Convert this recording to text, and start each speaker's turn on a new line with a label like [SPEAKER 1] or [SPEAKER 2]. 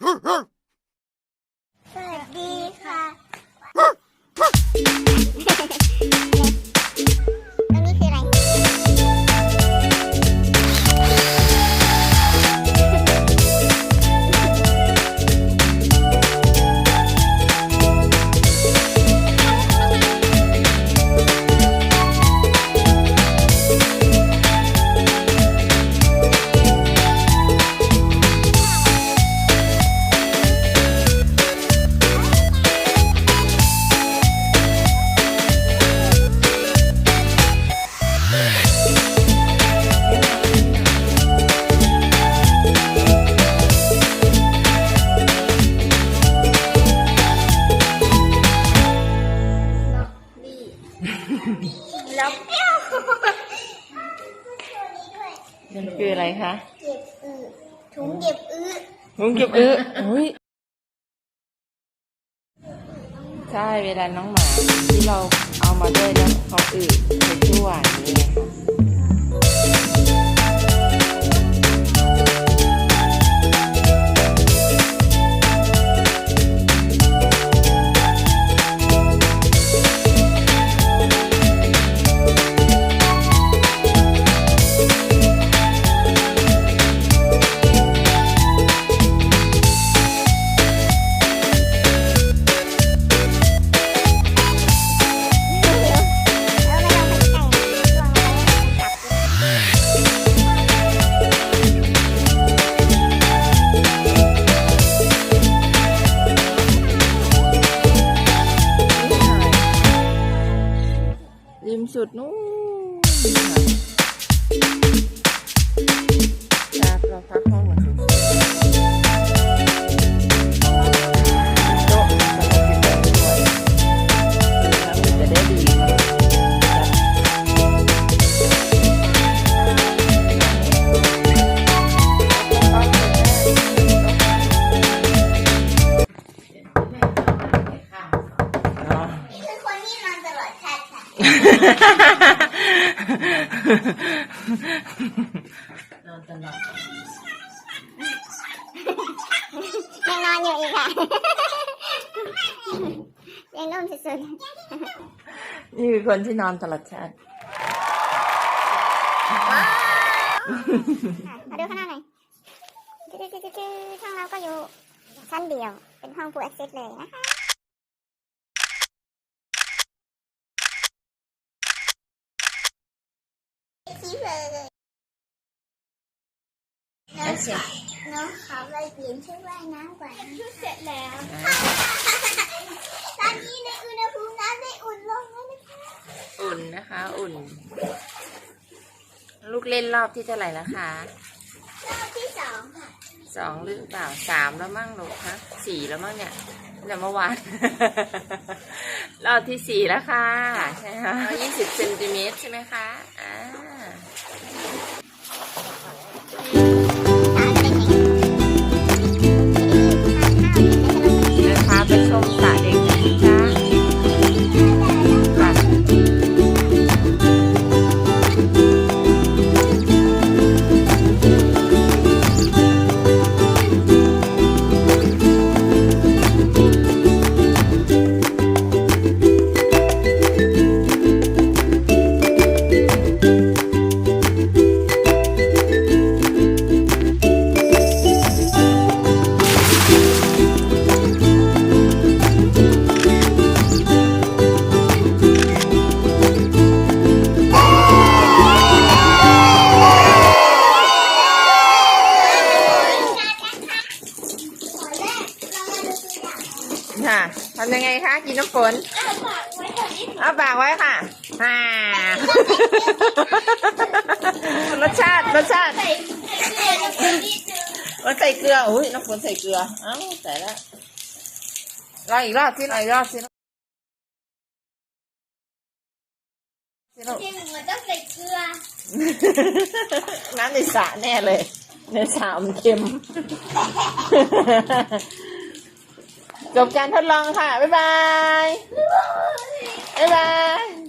[SPEAKER 1] ส ออะไร
[SPEAKER 2] คะ
[SPEAKER 1] เก็บอึถุงเก็บอึ
[SPEAKER 2] มุ้งเก็บอึอุ้ยใช่เวลาน้องหมาที่เราเอามาด้วยแล้วเขาอึ สุดนู้น นอน
[SPEAKER 1] ตลอดยังนอนอยู่อีกค่ะยังนุ่มสุด
[SPEAKER 2] นี่คือคนที่นอนตลอดชาติ
[SPEAKER 1] ๆค่ะมาดูข้างหน้าหน่อยจื้อๆๆๆช่องเราก็อยู่ชั้นเดียว เป็นห้อง full access เลยนะคะ คิดเลยน้องขอน้องขอไปเปลี่ยนชุดว่ายน้ำก่อนเสร็จแล้ว ตอนนี้ในอุณหภูมิน้ำได้อุ่นลงแล้วนะคะ
[SPEAKER 2] อุ่นนะคะ อุ่น ลูกเล่นรอบที่เท่าไหร่แล้วคะ
[SPEAKER 1] รอบที่สองค่ะ
[SPEAKER 2] สองหรือเปล่าสามแล้วมั้งลูกคะสี่แล้วมั้งเนี่ยแต่เมื่อวาน รอบที่สี่แล้วค่ะ ใช่ไหมคะยี่สิบเซนติเมตรใช่ไหมคะอ่า ค่ะทำยังไงคะกินน้ำฝน
[SPEAKER 1] เอาฝากไว้ก่อนนิดนึง
[SPEAKER 2] เอาปากไว้ค่ะฮ่ารสชาติรสชาติ
[SPEAKER 1] ใส่ใส่เกลือกับนิดนึง
[SPEAKER 2] มันใส่เกลืออุ้ยน้ำฝนใส่เกลือเอ้าใส่แล้วรออีกรอบสิรออีกรอบสิสิลูก
[SPEAKER 1] จริงมันต้องใส่เกลือ
[SPEAKER 2] น้ำในสระแน่เลย ในสระมันเค็ม จบการทดลองค่ะ บ๊ายบาย บ๊ายบาย